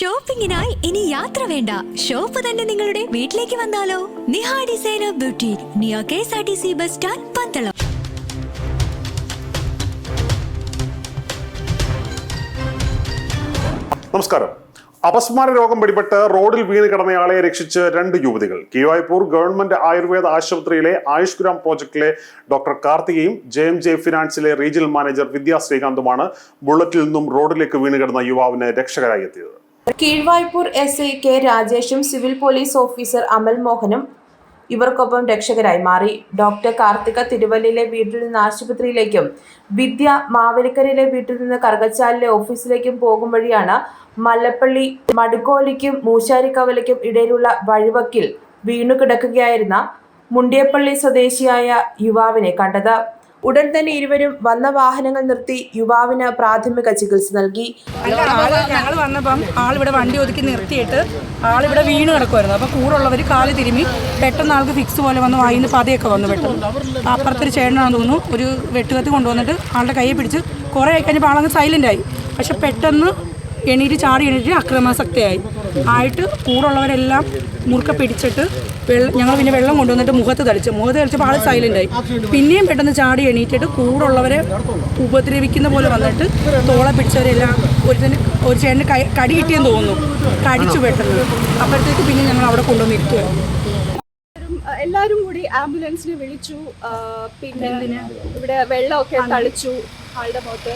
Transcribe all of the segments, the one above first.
ഷോപ്പിംഗിനായി ഇനി യാത്ര വേണ്ട. ഷോപ്പ് തന്നെ നിങ്ങളുടെ വീട്ടിലേക്ക് വന്നാലോ? Niha designer beauty near K S R T C bus stand Pandalam. നമസ്കാരം. അപസ്മാര രോഗം പിടിപെട്ട് റോഡിൽ വീണ് കിടന്നയാളെ രക്ഷിച്ച് രണ്ട് യുവതികൾ. കീവായ്പൂർ ഗവൺമെന്റ് ആയുർവേദ ആശുപത്രിയിലെ ആയുഷ്ഗ്രാം പ്രോജക്റ്റിലെ ഡോക്ടർ കാർത്തികയും ജെ എം ജെ ഫിനാൻസിലെ റീജിയണൽ മാനേജർ വിദ്യാ ശ്രീകാന്തുമാണ് ബുള്ളറ്റിൽ നിന്നും റോഡിലേക്ക് വീണ് കിടന്ന യുവാവിനെ രക്ഷകരായി എത്തിയത്. കീഴ്വായ്പൂർ എസ് ഐ കെ രാജേഷും സിവിൽ പോലീസ് ഓഫീസർ അമൽ മോഹനും ഇവർക്കൊപ്പം രക്ഷകരായി മാറി. ഡോക്ടർ കാർത്തിക തിരുവല്ലയിലെ വീട്ടിൽ നിന്ന് ആശുപത്രിയിലേക്കും വിദ്യ മാവേലിക്കരയിലെ വീട്ടിൽ നിന്ന് കറുകച്ചാലിലെ ഓഫീസിലേക്കും പോകും വഴിയാണ് മല്ലപ്പള്ളി മടുക്കോലിക്കും മൂശാരിക്കവലയ്ക്കും ഇടയിലുള്ള വഴിവക്കിൽ വീണു കിടക്കുകയായിരുന്ന മുണ്ടിയപ്പള്ളി സ്വദേശിയായ യുവാവിനെ കണ്ടത്. ഉടൻ തന്നെ ഇരുവരും വന്ന വാഹനങ്ങൾ നിർത്തി യുവാവിന് പ്രാഥമിക ചികിത്സ നൽകി. ഞങ്ങൾ വന്നപ്പം ആളിവിടെ വണ്ടി ഒതുക്കി നിർത്തിയിട്ട് ആളിവിടെ വീണ് കിടക്കുമായിരുന്നു അപ്പോൾ കൂടുള്ളവർ കാൽ തിരുമ്മി പെട്ടെന്ന് ആൾക്ക് ഫിക്സ് പോലെ വന്ന് വായിന്ന് പതയൊക്കെ വന്നു പെട്ടെന്ന്. അപ്പുറത്തൊരു ചേട്ടനാണെന്ന് തോന്നുന്നു. ഒരു വെട്ടുകത്ത് കൊണ്ടുവന്നിട്ട് ആളുടെ കൈയെ പിടിച്ച് കുറേ കഴിഞ്ഞപ്പോൾ ആളങ്ങ് സൈലന്റായി പക്ഷെ പെട്ടെന്ന് എണീറ്റ് ചാടി എണീറ്റ് അക്രമാസക്തയായി. ആയിട്ട് കൂടുള്ളവരെല്ലാം മുറുക്ക പിടിച്ചിട്ട് വെള്ളം ഞങ്ങൾ പിന്നെ വെള്ളം കൊണ്ടുവന്നിട്ട് മുഖത്ത് തളിച്ചു. മുഖത്ത് തളിച്ചപ്പോൾ ആൾ സൈലന്റ് ആയി. പിന്നെയും പെട്ടെന്ന് ചാടി എണീറ്റിട്ട് കൂടുള്ളവരെ ഉപദ്രവിക്കുന്ന പോലെ വന്നിട്ട് തോളെ പിടിച്ചവരെല്ലാം ഒരു ഒരു ചേട്ടന് കടി കിട്ടിയെന്ന് തോന്നുന്നു. കടിച്ചു പെട്ടെന്ന്. അപ്പോഴത്തേക്ക് പിന്നെ ഞങ്ങൾ അവിടെ കൊണ്ടുവന്ന് ഇരുത്തുമായിരുന്നു എല്ലാവരും കൂടി ആംബുലൻസിനെ വിളിച്ചു പിന്നെ ഇവിടെ വെള്ളമൊക്കെ തളിച്ചു ആളുടെ മുഖത്ത്.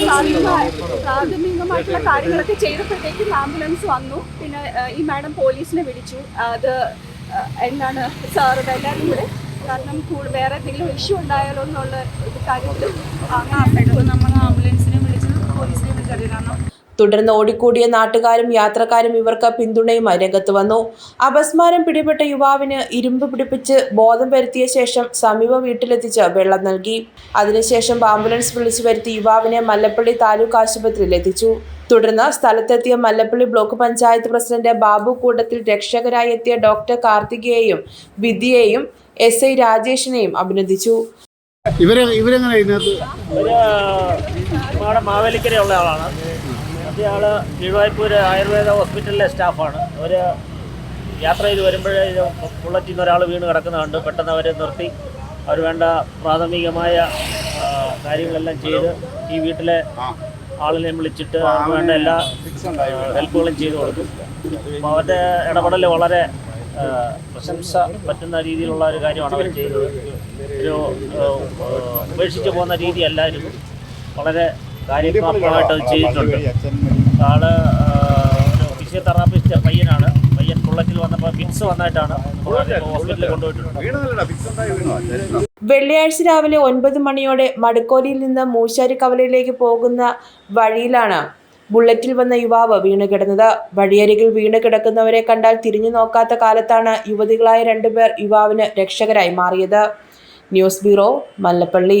പ്രാഥമികമായി- പ്രാഥമികമായിട്ടുള്ള കാര്യങ്ങളൊക്കെ ചെയ്തപ്പോഴത്തേക്കും ആംബുലൻസ് വന്നു. പിന്നെ ഈ മാഡം പോലീസിനെ വിളിച്ചു. അത് എന്താണ് സാറുടെ എല്ലാവരും കൂടെ? കാരണം വേറെ എന്തെങ്കിലും ഇഷ്യൂ ഉണ്ടായാലോ എന്നുള്ള ഇത് കാര്യത്തിൽ ആ പെട്ടെന്ന് നമ്മൾ ആംബുലൻസിനെ വിളിച്ച് പോലീസിനെ വിളിച്ചറിയാം കാരണം തുടർന്ന് ഓടിക്കൂടിയ നാട്ടുകാരും യാത്രക്കാരും ഇവർക്ക് പിന്തുണയുമായി രംഗത്ത് വന്നു. അപസ്മാരം പിടിപെട്ട യുവാവിന് ഇരുമ്പ് പിടിപ്പിച്ച് ബോധം വരുത്തിയ ശേഷം സമീപ വീട്ടിലെത്തിച്ച് വെള്ളം നൽകി. അതിനുശേഷം ആംബുലൻസ് വിളിച്ചു വരുത്തി യുവാവിനെ മല്ലപ്പള്ളി താലൂക്ക് ആശുപത്രിയിൽ എത്തിച്ചു. തുടർന്ന് സ്ഥലത്തെത്തിയ മല്ലപ്പള്ളി ബ്ലോക്ക് പഞ്ചായത്ത് പ്രസിഡന്റ് ബാബു കൂട്ടത്തിൽ രക്ഷകരായി എത്തിയ ഡോക്ടർ കാർത്തികയെയും വിദ്യയെയും എസ് ഐ രാജേഷിനെയും അഭിനന്ദിച്ചു. ഇവരെ ഇവരെങ്ങനെ ഇതിനകത്ത് ഒരു നമ്മുടെ മാവേലിക്കരയുള്ള ആളാണ്. ആൾ കീഴ്വായ്പൂർ ആയുർവേദ ഹോസ്പിറ്റലിലെ സ്റ്റാഫാണ്. അവർ യാത്ര ചെയ്ത് വരുമ്പോഴേ ബുള്ളറ്റിൽ നിന്ന് ഒരാൾ വീണ് കിടക്കുന്ന കണ്ട് പെട്ടെന്ന് അവരെ നിർത്തി. അവർ വേണ്ട പ്രാഥമികമായ കാര്യങ്ങളെല്ലാം ചെയ്ത് ഈ വീട്ടിലെ ആളിനെ വിളിച്ചിട്ട് വേണ്ട എല്ലാ ഹെൽപ്പുകളും ചെയ്തു കൊടുക്കും. അപ്പോൾ അവരുടെ ഇടപെടൽ വളരെ പ്രശംസ പറ്റുന്ന രീതിയിലുള്ള ഒരു കാര്യമാണ് അവർ ചെയ്തത്. ഒരു ഉപേക്ഷിച്ച് പോകുന്ന രീതിയല്ലായിരുന്നു. വളരെ അത് ചെയ്തിട്ടുണ്ട്. ആൾ ഒരു ഫിസിയോതെറാപ്പിസ്റ്റ് പയ്യനാണ്. പയ്യൻ ബുള്ളറ്റിൽ വന്നപ്പോൾ ഫിക്സ് വന്നായിട്ടാണ് ഹോസ്പിറ്റലിൽ കൊണ്ടുപോയിട്ടുണ്ട്. വെള്ളിയാഴ്ച രാവിലെ ഒൻപത് മണിയോടെ മടുക്കോലിയിൽ നിന്ന് മൂശാരി കവലയിലേക്ക് പോകുന്ന വഴിയിലാണ് ബുള്ളറ്റിൽ വന്ന യുവാവ് വീണ് കിടന്നത്. വഴിയരികിൽ വീണ് കിടക്കുന്നവരെ കണ്ടാൽ തിരിഞ്ഞു നോക്കാത്ത കാലത്താണ് യുവതികളായ രണ്ടുപേർ യുവാവിന് രക്ഷകരായി മാറിയത്. News bureau Mallappally.